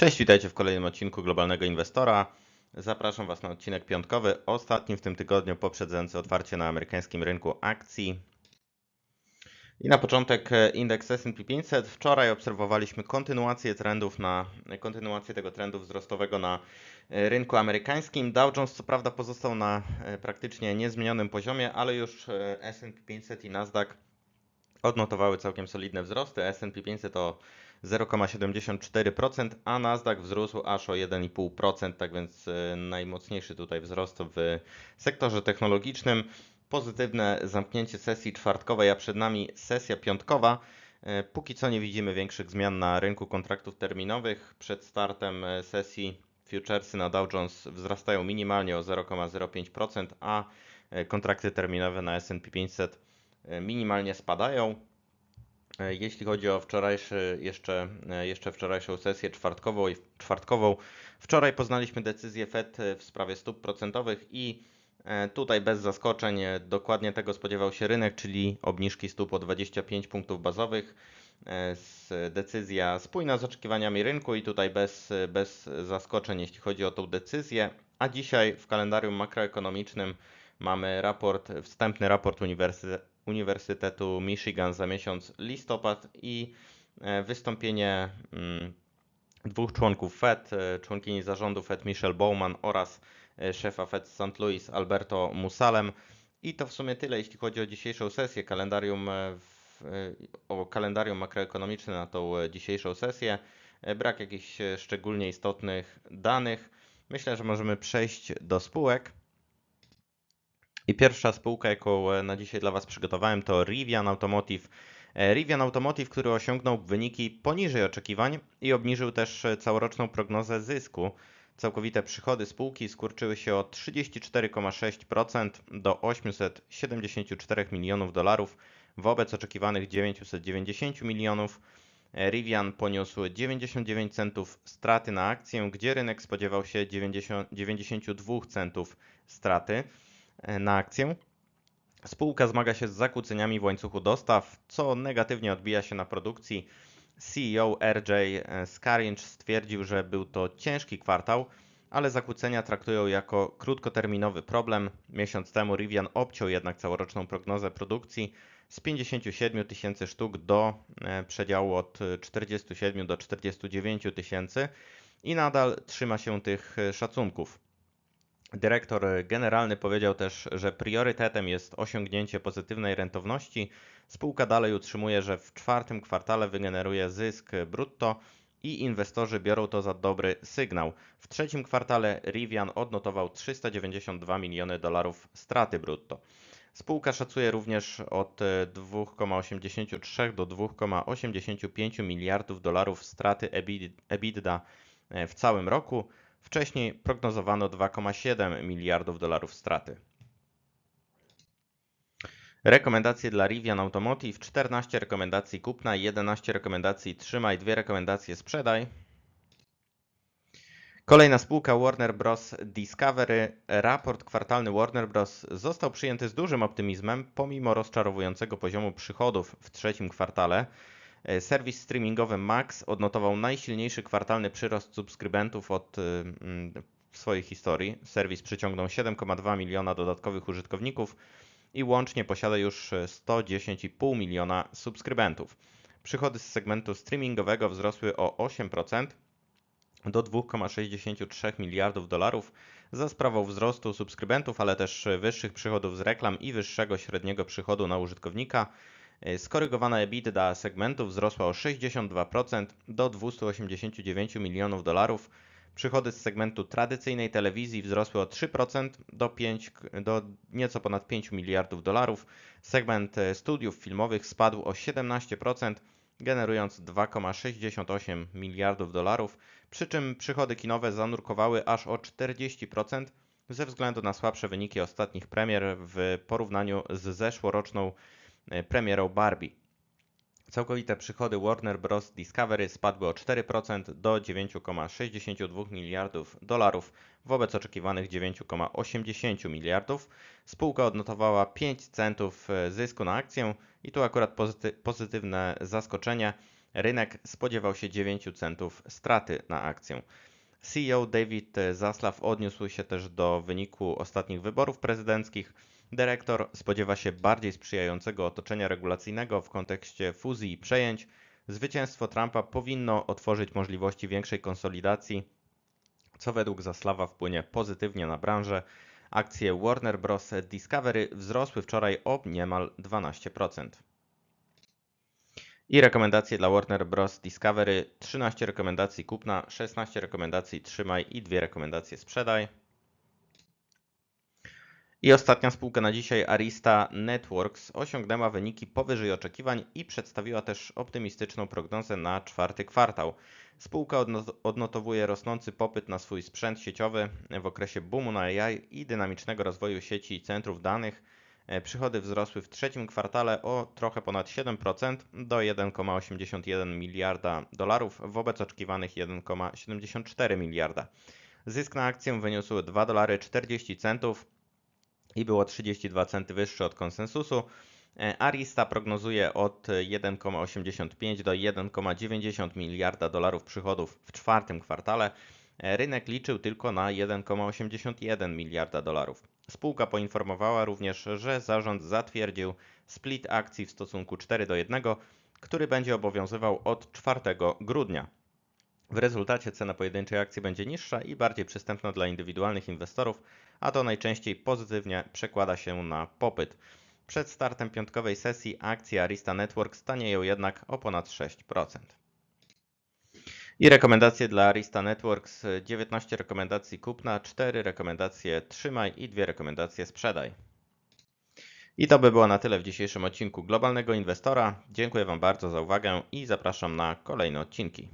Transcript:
Cześć, witajcie w kolejnym odcinku Globalnego Inwestora. Zapraszam Was na odcinek piątkowy, ostatni w tym tygodniu poprzedzający otwarcie na amerykańskim rynku akcji. I na początek e, indeks S&P 500. Wczoraj obserwowaliśmy kontynuację trendów na kontynuację tego trendu wzrostowego na e, rynku amerykańskim. Dow Jones co prawda pozostał na e, praktycznie niezmienionym poziomie, ale już S&P 500 i Nasdaq odnotowały całkiem solidne wzrosty. S&P 500 o 0,74%, a Nasdaq wzrósł aż o 1,5%, tak więc e, najmocniejszy tutaj wzrost w sektorze technologicznym. Pozytywne zamknięcie sesji czwartkowej, a przed nami sesja piątkowa. E, Póki co nie widzimy większych zmian na rynku kontraktów terminowych. Przed startem e, sesji futuresy na Dow Jones wzrastają minimalnie o 0,05%, a kontrakty terminowe na S&P 500 e, minimalnie spadają. E, Jeśli chodzi o wczorajszy, jeszcze, e, jeszcze wczorajszą sesję czwartkową, i czwartkową, wczoraj poznaliśmy decyzję Fed e, w sprawie stóp procentowych i tutaj bez zaskoczeń dokładnie tego spodziewał się rynek, czyli obniżki stóp o 25 punktów bazowych. Decyzja spójna z oczekiwaniami rynku i tutaj bez, bez zaskoczeń, jeśli chodzi o tą decyzję. A dzisiaj w kalendarium makroekonomicznym mamy raport, wstępny raport Uniwersy, Uniwersytetu Michigan za miesiąc listopad i e, wystąpienie mm, dwóch członków Fed, e, członkini zarządu Fed Michelle Bowman oraz e, szefa Fed St. Louis Alberto Musalem. I to w sumie tyle, jeśli chodzi o dzisiejszą sesję, kalendarium, w, o kalendarium makroekonomiczne na tą dzisiejszą sesję. Brak jakichś szczególnie istotnych danych. Myślę, że możemy przejść do spółek. I pierwsza spółka, jaką e, na dzisiaj dla Was przygotowałem, to Rivian Automotive. E, Rivian Automotive, który osiągnął wyniki poniżej oczekiwań i obniżył też e, całoroczną prognozę zysku. Całkowite przychody spółki skurczyły się o 34,6% do 874 milionów dolarów wobec oczekiwanych 990 milionów. Rivian poniósł 99 centów straty na akcję, gdzie rynek spodziewał się 90, 92 centów straty na akcję. Spółka zmaga się z zakłóceniami w łańcuchu dostaw, co negatywnie odbija się na produkcji. CEO RJ Scaringe stwierdził, że był to ciężki kwartał, ale zakłócenia traktują jako krótkoterminowy problem. Miesiąc temu Rivian obciął jednak całoroczną prognozę produkcji z 57 tysięcy sztuk do e, przedziału od e, 47 do 49 tysięcy i nadal trzyma się tych e, szacunków. Dyrektor generalny powiedział też, że priorytetem jest osiągnięcie pozytywnej rentowności. Spółka dalej utrzymuje, że w czwartym kwartale wygeneruje zysk brutto i inwestorzy biorą to za dobry sygnał. W trzecim kwartale Rivian odnotował 392 miliony dolarów straty brutto. Spółka szacuje również od e, 2,83 do 2,85 miliardów dolarów straty EBIT- EBITDA e, w całym roku. Wcześniej prognozowano 2,7 miliardów dolarów straty. Rekomendacje dla Rivian Automotive, 14 rekomendacji kupna, 11 rekomendacji trzymaj, 2 rekomendacje sprzedaj. Kolejna spółka Warner Bros. Discovery. Raport kwartalny Warner Bros. został przyjęty z dużym optymizmem, pomimo rozczarowującego poziomu przychodów w trzecim kwartale. E, Serwis streamingowy Max odnotował najsilniejszy kwartalny przyrost subskrybentów od y, mm, w swojej historii. Serwis przyciągnął 7,2 miliona dodatkowych użytkowników i łącznie posiada już e, 110,5 miliona subskrybentów. Przychody z segmentu streamingowego wzrosły o 8% do 2,63 miliardów dolarów za sprawą wzrostu subskrybentów, ale też wyższych przychodów z reklam i wyższego średniego przychodu na użytkownika. E, Skorygowana EBITDA segmentu wzrosła o 62% do 289 milionów dolarów. Przychody z segmentu tradycyjnej telewizji wzrosły o 3% do, 5, do nieco ponad 5 miliardów dolarów. Segment e, studiów filmowych spadł o 17%, generując 2,68 miliardów dolarów, przy czym przychody kinowe zanurkowały aż o 40% ze względu na słabsze wyniki ostatnich premier w porównaniu z zeszłoroczną premierą Barbie. Całkowite przychody Warner Bros. Discovery spadły o 4% do 9,62 miliardów dolarów wobec oczekiwanych 9,80 miliardów. Spółka odnotowała 5 centów e, zysku na akcję i tu akurat pozyty- pozytywne zaskoczenie. rynek spodziewał się 9 centów straty na akcję. CEO David Zaslav odniósł się też do wyniku ostatnich wyborów prezydenckich. Dyrektor spodziewa się bardziej sprzyjającego otoczenia regulacyjnego w kontekście fuzji i przejęć. Zwycięstwo Trumpa powinno otworzyć możliwości większej konsolidacji, co według Zaslawa wpłynie pozytywnie na branżę. Akcje Warner Bros. Discovery wzrosły wczoraj o niemal 12%. I rekomendacje dla Warner Bros. Discovery 13 rekomendacji kupna, 16 rekomendacji trzymaj i 2 rekomendacje sprzedaj. I ostatnia spółka na dzisiaj, Arista Networks, osiągnęła wyniki powyżej oczekiwań i przedstawiła też optymistyczną prognozę na czwarty kwartał. Spółka odnotowuje rosnący popyt na swój sprzęt sieciowy w okresie boomu na AI i dynamicznego rozwoju sieci i centrów danych. E, przychody wzrosły w trzecim kwartale o trochę ponad 7% do 1,81 miliarda dolarów wobec oczekiwanych 1,74 miliarda. Zysk na akcję wyniósł 2 dolary 40 centów i było 32 centy wyższy od konsensusu. E, Arista prognozuje od 1,85 do 1,90 miliarda dolarów przychodów w czwartym kwartale. E, rynek liczył tylko na 1,81 miliarda dolarów. Spółka poinformowała również, że zarząd zatwierdził split akcji w stosunku 4 do 1, który będzie obowiązywał od 4 grudnia. W rezultacie cena pojedynczej akcji będzie niższa i bardziej przystępna dla indywidualnych inwestorów, a to najczęściej pozytywnie przekłada się na popyt. Przed startem piątkowej sesji akcje Arista Network stanieją jednak o ponad 6%. I rekomendacje dla Arista Networks 19 rekomendacji kupna, 4 rekomendacje trzymaj i 2 rekomendacje sprzedaj. I to by było na tyle w dzisiejszym odcinku Globalnego Inwestora. Dziękuję Wam bardzo za uwagę i zapraszam na kolejne odcinki.